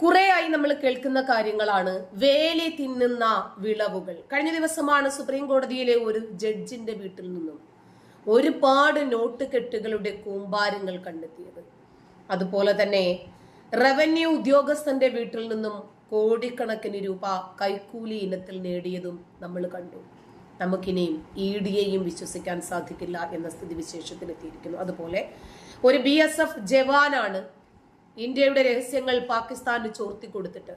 കുറേയായി നമ്മൾ കേൾക്കുന്ന കാര്യങ്ങളാണ് വേലി തിന്നുന്ന വിളവുകൾ. കഴിഞ്ഞ ദിവസമാണ് സുപ്രീം കോടതിയിലെ ഒരു ജഡ്ജിന്റെ വീട്ടിൽ നിന്നും ഒരുപാട് നോട്ട് കെട്ടുകളുടെ കൂമ്പാരങ്ങൾ കണ്ടെത്തിയത്. അതുപോലെ തന്നെ റവന്യൂ ഉദ്യോഗസ്ഥന്റെ വീട്ടിൽ നിന്നും കോടിക്കണക്കിന് രൂപ കൈക്കൂലി ഇനത്തിൽ നേടിയതും നമ്മൾ കണ്ടു. നമുക്കിനിയും ഇ ഡിയെയും വിശ്വസിക്കാൻ സാധിക്കില്ല എന്ന സ്ഥിതിവിശേഷത്തിലെത്തിയിരിക്കുന്നു. അതുപോലെ ഒരു ബി എസ് എഫ് ജവാനാണ് ഇന്ത്യയുടെ രഹസ്യങ്ങൾ പാകിസ്ഥാന് ചോർത്തി കൊടുത്തിട്ട്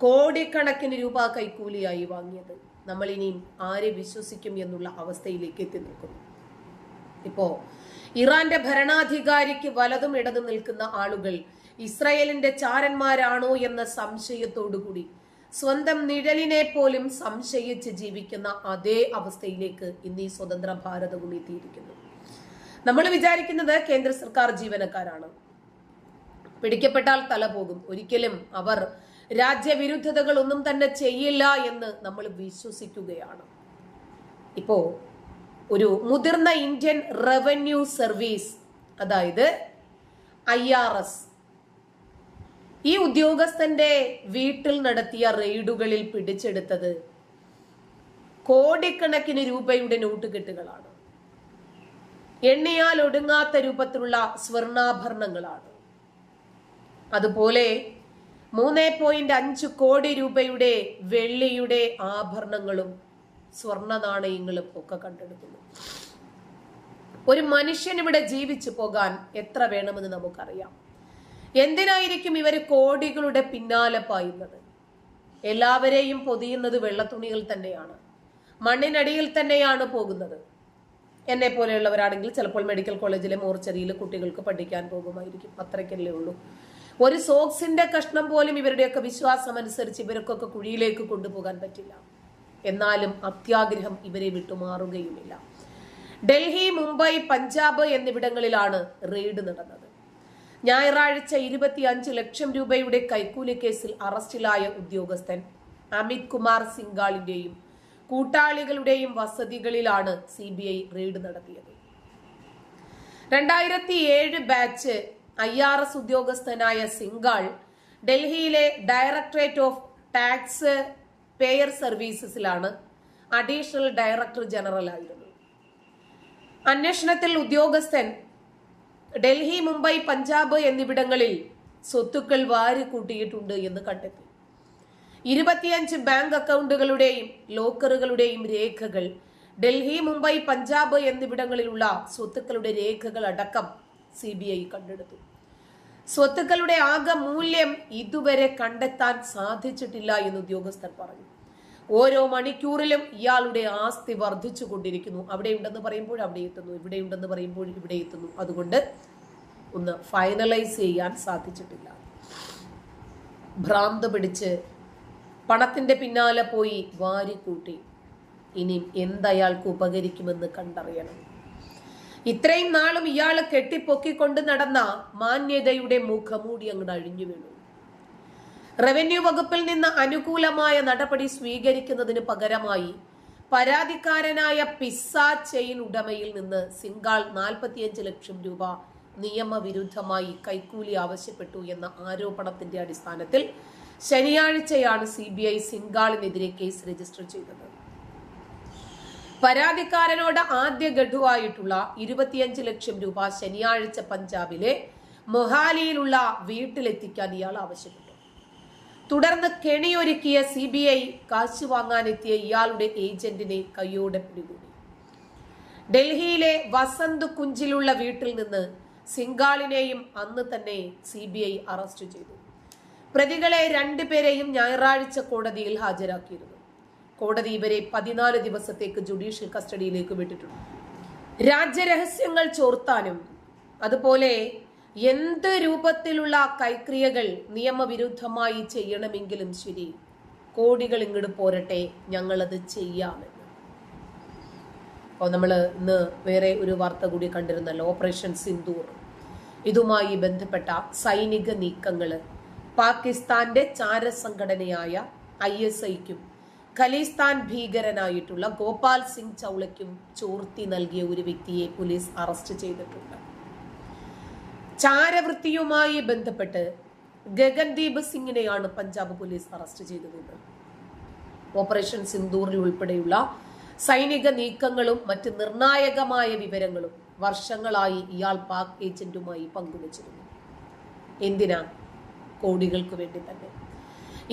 കോടിക്കണക്കിന് രൂപ കൈക്കൂലിയായി വാങ്ങിയത് നമ്മൾ ഇനിയും ആരെ വിശ്വസിക്കും എന്നുള്ള അവസ്ഥയിലേക്ക് എത്തി നിൽക്കുന്നു. ഇപ്പോ ഇറാന്റെ ഭരണാധികാരിക്ക് വലതും ഇടതും നിൽക്കുന്ന ആളുകൾ ഇസ്രയേലിന്റെ ചാരന്മാരാണോ എന്ന സംശയത്തോടുകൂടി സ്വന്തം നിഴലിനെ പോലും സംശയിച്ച് ജീവിക്കുന്ന അതേ അവസ്ഥയിലേക്ക് ഇന്ന് ഈ സ്വതന്ത്ര ഭാരതവും എത്തിയിരിക്കുന്നു. നമ്മൾ വിചാരിക്കുന്നത് കേന്ദ്ര സർക്കാർ ജീവനക്കാരാണ്. പിടിക്കപ്പെട്ടാൽ തല പോകും. ഒരിക്കലും അവർ രാജ്യവിരുദ്ധതകൾ ഒന്നും തന്നെ ചെയ്യില്ല എന്ന് നമ്മൾ വിശ്വസിക്കുകയാണ്. ഇപ്പോ ഒരു മുതിർന്ന ഇന്ത്യൻ റവന്യൂ സർവീസ് അതായത് ഐ ആർ എസ് ഈ ഉദ്യോഗസ്ഥന്റെ വീട്ടിൽ നടത്തിയ റെയ്ഡുകളിൽ പിടിച്ചെടുത്തത് കോടിക്കണക്കിന് രൂപയുടെ നോട്ട് കെട്ടുകളാണ് എണ്ണിയാൽ ഒടുങ്ങാത്ത രൂപത്തിലുള്ള സ്വർണാഭരണങ്ങളാണ്. അതുപോലെ മൂന്ന് പോയിന്റ് അഞ്ച് കോടി രൂപയുടെ വെള്ളിയുടെ ആഭരണങ്ങളും സ്വർണ നാണയങ്ങളും ഒക്കെ കണ്ടെടുക്കുന്നു. ഒരു മനുഷ്യൻ ഇവിടെ ജീവിച്ചു പോകാൻ എത്ര വേണമെന്ന് നമുക്കറിയാം. എന്തിനായിരിക്കും ഇവർ കോടികളുടെ പിന്നാലെ പായുന്നത്? എല്ലാവരെയും പൊതിയുന്നത് വെള്ളത്തുണികൾ തന്നെയാണ്. മണ്ണിനടിയിൽ തന്നെയാണ് പോകുന്നത്. എന്നെ പോലെയുള്ളവരാണെങ്കിൽ ചിലപ്പോൾ മെഡിക്കൽ കോളേജിലെ മോർച്ചറിയിൽ കുട്ടികൾക്ക് പഠിക്കാൻ പോകുമായിരിക്കും. അത്രയ്ക്കല്ലേ ഉള്ളൂ. ഒരു സോക്സിന്റെ കഷ്ണം പോലും ഇവരുടെയൊക്കെ വിശ്വാസം അനുസരിച്ച് ഇവർക്കൊക്കെ കുഴിയിലേക്ക് കൊണ്ടുപോകാൻ പറ്റില്ല. എന്നാലും അത്യാഗ്രഹം ഇവരെ വിട്ടുമാറുകയുമില്ല ഡൽഹി മുംബൈ പഞ്ചാബ് എന്നിവിടങ്ങളിലാണ് റെയ്ഡ് നടന്നത്. ഞായറാഴ്ച ഇരുപത്തിയഞ്ച് ലക്ഷം രൂപയുടെ കൈക്കൂലി കേസിൽ അറസ്റ്റിലായ ഉദ്യോഗസ്ഥൻ അമിത് കുമാർ സിംഗാളിന്റെയും കൂട്ടാളികളുടെയും വസതികളിലാണ് സി ബി ഐ റെയ്ഡ് നടത്തിയത്. രണ്ടായിരത്തി ഏഴ് ബാച്ച് ഐ ആർ എസ് ഉദ്യോഗസ്ഥനായ സിംഗാൾ ഡൽഹിയിലെ ഡയറക്ടറേറ്റ് ഓഫ് ടാക്സ് പേയർ സർവീസസിലാണ് അഡീഷണൽ ഡയറക്ടർ ജനറൽ ആയിരുന്നു അന്വേഷണത്തിൽ ഉദ്യോഗസ്ഥൻ ഡൽഹി മുംബൈ പഞ്ചാബ് എന്നിവിടങ്ങളിൽ സ്വത്തുക്കൾ വാരി കൂട്ടിയിട്ടുണ്ട് എന്ന് കണ്ടെത്തി. ഇരുപത്തിയഞ്ച് ബാങ്ക് അക്കൗണ്ടുകളുടെയും ലോക്കറുകളുടെയും രേഖകൾ ഡൽഹി മുംബൈ പഞ്ചാബ് എന്നിവിടങ്ങളിലുള്ള സ്വത്തുക്കളുടെ രേഖകൾ അടക്കം സി ബി ഐ കണ്ടെടുത്തു. സ്വത്തുക്കളുടെ ആകെ മൂല്യം ഇതുവരെ കണ്ടെത്താൻ സാധിച്ചിട്ടില്ല എന്ന് ഉദ്യോഗസ്ഥർ പറഞ്ഞു. ഓരോ മണിക്കൂറിലും ഇയാളുടെ ആസ്തി വർദ്ധിച്ചു കൊണ്ടിരിക്കുന്നു. അവിടെ ഉണ്ടെന്ന് പറയുമ്പോൾ അവിടെ എത്തുന്നു ഇവിടെ ഉണ്ടെന്ന് പറയുമ്പോൾ ഇവിടെ എത്തുന്നു. അതുകൊണ്ട് ഒന്ന് ഫൈനലൈസ് ചെയ്യാൻ സാധിച്ചിട്ടില്ല. ഭ്രാന്ത് പിടിച്ച് പണത്തിന്റെ പിന്നാലെ പോയി വാരിക്കൂട്ടി. ഇനി എന്തയാൾക്ക് ഉപകരിക്കുമെന്ന് കണ്ടറിയണം. ഇത്രയും നാളും ഇയാൾ കെട്ടിപ്പൊക്കിക്കൊണ്ട് നടന്ന മാന്യതയുടെ മുഖമൂടി അങ്ങോട്ട് അഴിഞ്ഞു വീണു. റവന്യൂ വകുപ്പിൽ നിന്ന് അനുകൂലമായ നടപടി സ്വീകരിക്കുന്നതിന് പകരമായി പരാതിക്കാരനായ പിസ്സ ചെയിൻ ഉടമയിൽ നിന്ന് സിംഗാൾ നാൽപ്പത്തിയഞ്ച് ലക്ഷം രൂപ നിയമവിരുദ്ധമായി കൈക്കൂലി ആവശ്യപ്പെട്ടു എന്ന ആരോപണത്തിന്റെ അടിസ്ഥാനത്തിൽ ശനിയാഴ്ചയാണ് സി ബി ഐ സിംഗാളിനെതിരെ കേസ് രജിസ്റ്റർ ചെയ്തത്. പരാതിക്കാരനോട് ആദ്യ ഗഡുവായിട്ടുള്ള ഇരുപത്തിയഞ്ച് ലക്ഷം രൂപ ശനിയാഴ്ച പഞ്ചാബിലെ മൊഹാലിയിലുള്ള വീട്ടിലെത്തിക്കാൻ ഇയാൾ ആവശ്യപ്പെട്ടു. തുടർന്ന് കെണിയൊരുക്കിയ സി ബി ഐ കാശ് വാങ്ങാനെത്തിയ ഇയാളുടെ ഏജന്റിനെ കയ്യോടെ പിടികൂടി. ഡൽഹിയിലെ വസന്ത് കുഞ്ചിലുള്ള വീട്ടിൽ നിന്ന് സിംഗാളിനെയും അന്ന് തന്നെ സി ബി ഐ അറസ്റ്റ് ചെയ്തു. പ്രതികളെ രണ്ടുപേരെയും ഞായറാഴ്ച കോടതിയിൽ ഹാജരാക്കിയിരുന്നു. കോടതി ഇവരെ പതിനാല് ദിവസത്തേക്ക് ജുഡീഷ്യൽ കസ്റ്റഡിയിലേക്ക് വിട്ടിട്ടുണ്ട്. രാജ്യരഹസ്യങ്ങൾ ചോർത്താനും അതുപോലെ എന്ത് രൂപത്തിലുള്ള കൈക്രിയകൾ നിയമവിരുദ്ധമായി ചെയ്യണമെങ്കിലും ശരി കോടികൾ ഇങ്ങോട്ട് പോരട്ടെ ഞങ്ങളത് ചെയ്യാമെന്ന്. അപ്പോൾ നമ്മൾ ഇന്ന് വേറെ ഒരു വാർത്ത കൂടി കണ്ടിരുന്നല്ലോ ഓപ്പറേഷൻ സിന്ദൂർ. ഇതുമായി ബന്ധപ്പെട്ട സൈനിക നീക്കങ്ങൾ പാകിസ്ഥാന്റെ ചാരസംഘടനയായ ഐ എസ് ഐക്കും ഖലിസ്ഥാൻ ഭീകരനായിട്ടുള്ള ഗോപാൽ സിംഗ് ചൗളയ്ക്കും ചോർത്തി നൽകിയ ഒരു വ്യക്തിയെ പോലീസ് അറസ്റ്റ് ചെയ്തിട്ടുണ്ട്. ചാരവൃത്തിയുമായി ബന്ധപ്പെട്ട് ഗഗൻദീപ് സിംഗിനെയാണ് പഞ്ചാബ് പോലീസ് അറസ്റ്റ് ചെയ്തത്. ഓപ്പറേഷൻ സിന്ദൂറിൽ ഉൾപ്പെടെയുള്ള സൈനിക നീക്കങ്ങളും മറ്റ് നിർണായകമായ വിവരങ്ങളും വർഷങ്ങളായി ഇയാൾ പാക് ഏജന്റുമായി പങ്കുവച്ചിരുന്നു. എന്തിനാ കോടികൾക്ക് വേണ്ടി തന്നെ?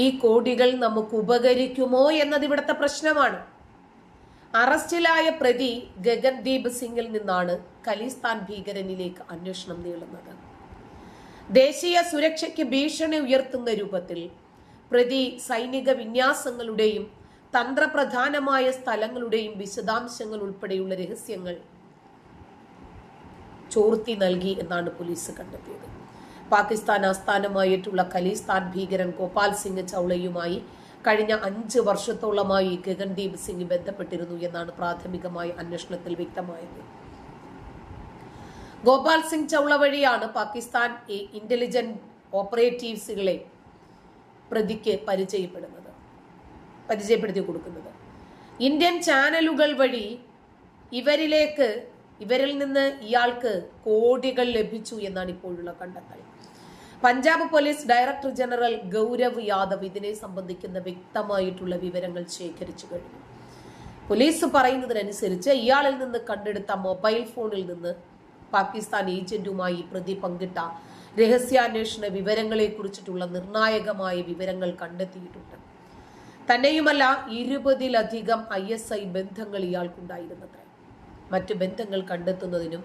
ഈ കോടികൾ നമുക്ക് ഉപകരിക്കുമോ എന്നത് ഇവിടുത്തെ പ്രശ്നമാണ്. അറസ്റ്റിലായ പ്രതി ഗഗൻദീപ് സിംഗിൽ നിന്നാണ് ഖലിസ്ഥാൻ ഭീകരനിലേക്ക് അന്വേഷണം നീളുന്നത് ദേശീയ സുരക്ഷയ്ക്ക് ഭീഷണി ഉയർത്തുന്ന രൂപത്തിൽ പ്രതി സൈനിക വിന്യാസങ്ങളുടെയും തന്ത്രപ്രധാനമായ സ്ഥലങ്ങളുടെയും വിശദാംശങ്ങൾ ഉൾപ്പെടെയുള്ള രഹസ്യങ്ങൾ ചോർത്തി നൽകി എന്നാണ് പോലീസ് കണ്ടെത്തിയത്. പാകിസ്ഥാൻ ആസ്ഥാനമായിട്ടുള്ള ഖലിസ്ഥാൻ ഭീകരൻ ഗോപാൽ സിംഗ് ചൗളയുമായി കഴിഞ്ഞ അഞ്ച് വർഷത്തോളമായി ഗഗൻദീപ് സിംഗ് ബന്ധപ്പെട്ടിരുന്നു എന്നാണ് പ്രാഥമികമായ അന്വേഷണത്തിൽ വ്യക്തമായത്. ഗോപാൽ സിംഗ് ചൗള വഴിയാണ് പാകിസ്ഥാൻ ഇന്റലിജന്റ് ഓപ്പറേറ്റീവ്സുകളെ പ്രതിക്ക് പരിചയപ്പെടുന്നത് പരിചയപ്പെടുത്തി കൊടുക്കുന്നത്. ഇന്ത്യൻ ചാനലുകൾ വഴി ഇവരിലേക്ക് ഇവരിൽ നിന്ന് ഇയാൾക്ക് കോടികൾ ലഭിച്ചു എന്നാണ് ഇപ്പോഴുള്ള കണ്ടെത്തൽ. Punjab police director general Gaurav Yadav ഇതിനെ സംബന്ധിക്കുന്ന വ്യക്തമായിട്ടുള്ള വിവരങ്ങൾ ശേഖരിച്ചു കഴിഞ്ഞു. പോലീസ് പറയുന്നതിനനുസരിച്ച് ഇയാളിൽ നിന്ന് കണ്ടെടുത്ത മൊബൈൽ ഫോണിൽ നിന്ന് പാകിസ്ഥാൻ ഏജന്റുമായി പ്രതി പങ്കിട്ട രഹസ്യാന്വേഷണ വിവരങ്ങളെ കുറിച്ചിട്ടുള്ള നിർണായകമായ വിവരങ്ങൾ കണ്ടെത്തിയിട്ടുണ്ട്. തന്നെയുമല്ല ഇരുപതിലധികം ഐ എസ് ഐ ബന്ധങ്ങൾ ഇയാൾക്കുണ്ടായിരുന്നത്രേ. മറ്റു ബന്ധങ്ങൾ കണ്ടെത്തുന്നതിനും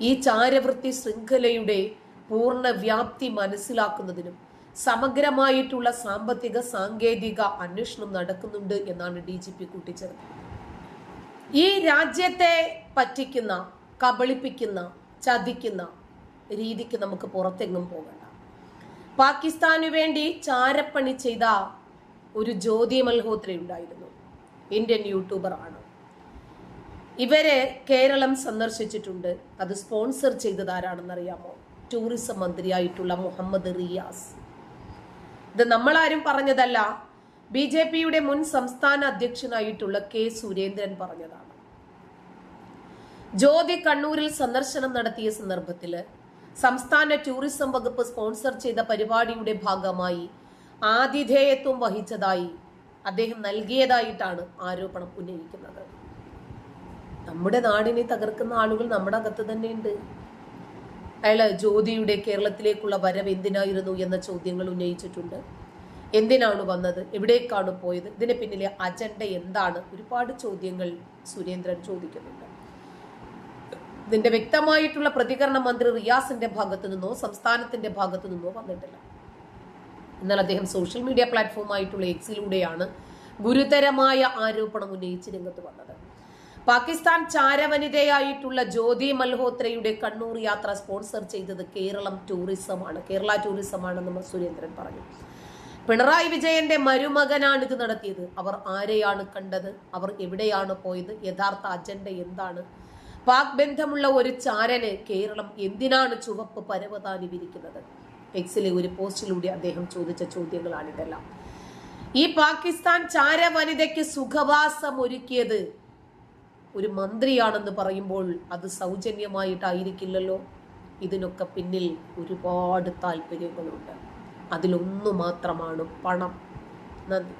ഈ ചാരവൃത്തി ശൃംഖലയുടെ പൂർണ വ്യാപ്തി മനസ്സിലാക്കുന്നതിനും സമഗ്രമായിട്ടുള്ള സാമ്പത്തിക സാങ്കേതിക അന്വേഷണം നടക്കുന്നുണ്ട് എന്നാണ് ഡി ജി പി കൂട്ടിച്ചേർത്തത്. ഈ രാജ്യത്തെ പറ്റിക്കുന്ന കബളിപ്പിക്കുന്ന ചതിക്കുന്ന രീതിക്ക് നമുക്ക് പുറത്തെങ്ങും പോകണ്ട. പാകിസ്ഥാനു വേണ്ടി ചാരപ്പണി ചെയ്ത ഒരു ജ്യോതി മൽഹോത്ര ഉണ്ടായിരുന്നു ഇന്ത്യൻ യൂട്യൂബർ ആണ്. ഇവരെ കേരളം സന്ദർശിച്ചിട്ടുണ്ട്. അത് സ്പോൺസർ ചെയ്തത് ആരാണെന്നറിയാമോ ടൂറിസം മന്ത്രിയായിട്ടുള്ള മുഹമ്മദ് റിയാസ്. ഇത് നമ്മളാരും പറഞ്ഞതല്ല. ബി ജെ പിയുടെ മുൻ സംസ്ഥാന അധ്യക്ഷനായിട്ടുള്ള കെ സുരേന്ദ്രൻ പറഞ്ഞതാണ്. ജ്യോതി കണ്ണൂരിൽ സന്ദർശനം നടത്തിയ സന്ദർഭത്തിൽ സംസ്ഥാന ടൂറിസം വകുപ്പ് സ്പോൺസർ ചെയ്ത പരിപാടിയുടെ ഭാഗമായി ആതിഥേയത്വം വഹിച്ചതായി അദ്ദേഹം നൽകിയതായിട്ടാണ് ആരോപണം ഉന്നയിക്കുന്നത്. നമ്മുടെ നാടിനെ തകർക്കുന്ന ആളുകൾ നമ്മുടെ അകത്ത് തന്നെയുണ്ട്. അയാൾ ജ്യോതിയുടെ കേരളത്തിലേക്കുള്ള വരവ് എന്തിനായിരുന്നു എന്ന ചോദ്യങ്ങൾ ഉന്നയിച്ചിട്ടുണ്ട്. എന്തിനാണ് വന്നത്? എവിടേക്കാണ് പോയത്? ഇതിന് പിന്നിലെ അജണ്ട എന്താണ്? ഒരുപാട് ചോദ്യങ്ങൾ സുരേന്ദ്രൻ ചോദിക്കുന്നുണ്ട്. ഇതിന്റെ വ്യക്തമായിട്ടുള്ള പ്രതികരണം മന്ത്രി റിയാസിന്റെ ഭാഗത്തു നിന്നോ സംസ്ഥാനത്തിന്റെ ഭാഗത്തു നിന്നോ വന്നിട്ടില്ല. എന്നാൽ അദ്ദേഹം സോഷ്യൽ മീഡിയ പ്ലാറ്റ്ഫോമായിട്ടുള്ള എക്സിലൂടെയാണ് ഗുരുതരമായ ആരോപണം ഉന്നയിച്ച് രംഗത്ത് വന്നത്. പാകിസ്ഥാൻ ചാരവനിതയായിട്ടുള്ള ജ്യോതി മൽഹോത്രയുടെ കണ്ണൂർ യാത്ര സ്പോൺസർ ചെയ്തത് കേരളം ടൂറിസമാണ്. കേരള ടൂറിസമാണെന്ന് സുരേന്ദ്രൻ പറഞ്ഞു. പിണറായി വിജയന്റെ മരുമകനാണ് ഇത് നടത്തിയത്. അവർ ആരെയാണ് കണ്ടത്? അവർ എവിടെയാണ് പോയത്? യഥാർത്ഥ അജണ്ട എന്താണ്? പാക് ബന്ധമുള്ള ഒരു ചാരന് കേരളം എന്തിനാണ് ചുവപ്പ് പരവതാനി വിരിക്കുന്നത് എക്സിലെ ഒരു പോസ്റ്റിലൂടെ അദ്ദേഹം ചോദിച്ച ചോദ്യങ്ങളാണിതെല്ലാം. ഈ പാകിസ്ഥാൻ ചാര വനിതയ്ക്ക് സുഖവാസം ഒരുക്കിയത് ഒരു മന്ത്രിയാണെന്ന് പറയുമ്പോൾ അത് സൗജന്യമായിട്ടായിരിക്കില്ലല്ലോ. ഇതിനൊക്കെ പിന്നിൽ ഒരുപാട് താല്പര്യങ്ങളുണ്ട്. അതിലൊന്നു മാത്രമാണ് പണം. നന്ദി.